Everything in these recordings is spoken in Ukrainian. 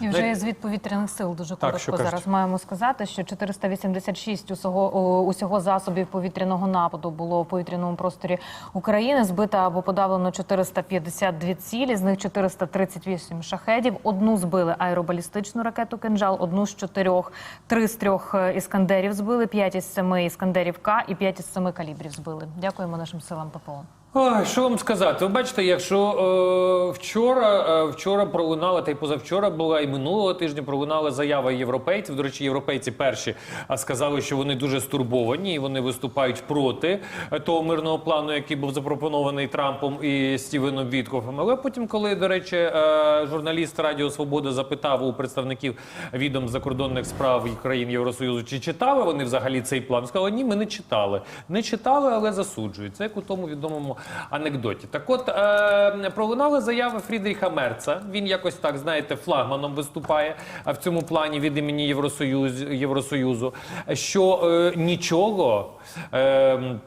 І вже звіт повітряних сил дуже Так, коротко кажуть? зараз маємо сказати, що 486 усього усього засобів повітряного нападу було в повітряному просторі України. Збито або подавлено 452 цілі, з них 438 шахедів. Одну збили аеробалістичну ракету «Кинжал», одну з чотирьох, три з трьох е, іскандерів збили, п'ять із семи іскандерів К і п'ять із семи калібрів збили. Дякуємо нашим силам ППО. Ой, що вам сказати? Ви бачите, якщо е, вчора, е, вчора пролунала, та й позавчора була, і минулого тижня пролунала заява європейців. До речі, європейці перші а, сказали, що вони дуже стурбовані і вони виступають проти е, того мирного плану, який був запропонований Трампом і Стівеном Віткофом. Але потім, коли, до речі, е, журналіст Радіо Свобода запитав у представників відом закордонних справ країн Євросоюзу, чи читали вони взагалі цей план, сказали, ні, ми не читали. Не читали, але засуджують. Це як у тому відомому анекдоті. Так от е, пролунали заяви Фрідріха Мерца. Він якось так, знаєте, флагманом виступає в цьому плані від імені Євросоюз, Євросоюзу, що е, нічого. Е,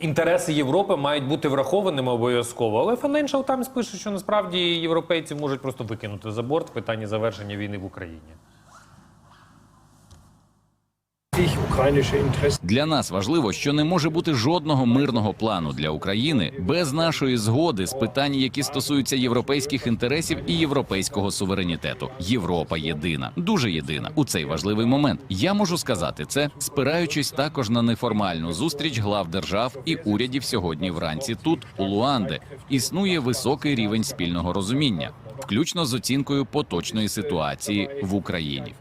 Інтереси Європи мають бути врахованими обов'язково. Але Financial Times пише, що насправді європейці можуть просто викинути за борт питання завершення війни в Україні. Для нас важливо, що не може бути жодного мирного плану для України без нашої згоди з питань, які стосуються європейських інтересів і європейського суверенітету. Європа єдина, дуже єдина у цей важливий момент. Я можу сказати це, спираючись також на неформальну зустріч глав держав і урядів сьогодні вранці. Тут у Луанде існує високий рівень спільного розуміння, включно з оцінкою поточної ситуації в Україні.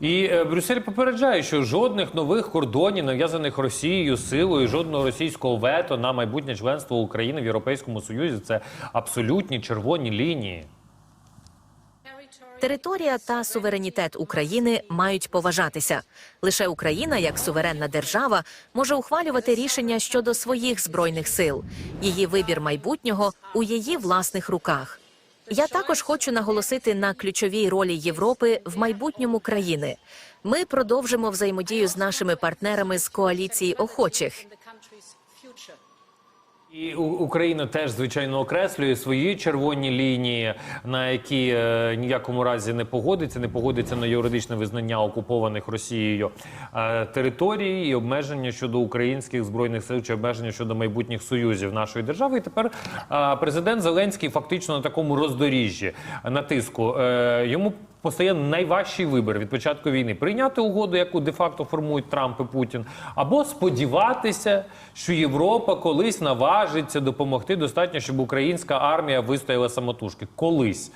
І е, Брюссель попереджає, що жодних нових кордонів, нав'язаних Росією силою, жодного російського вето на майбутнє членство України в Європейському Союзі це абсолютні червоні лінії. Територія та суверенітет України мають поважатися. Лише Україна, як суверенна держава, може ухвалювати рішення щодо своїх збройних сил. Її вибір майбутнього у її власних руках. Я також хочу наголосити на ключовій ролі Європи в майбутньому країни. Ми продовжимо взаємодію з нашими партнерами з коаліції охочих. І Україна теж звичайно окреслює свої червоні лінії, на які е, ніякому разі не погодиться, не погодиться на юридичне визнання окупованих Росією е, територій і обмеження щодо українських збройних сил чи обмеження щодо майбутніх союзів нашої держави. І тепер е, президент Зеленський фактично на такому роздоріжжі натиску е, йому. Постає найважчий вибір від початку війни прийняти угоду, яку де-факто формують Трамп і Путін, або сподіватися, що Європа колись наважиться допомогти достатньо, щоб українська армія вистояла самотужки. Колись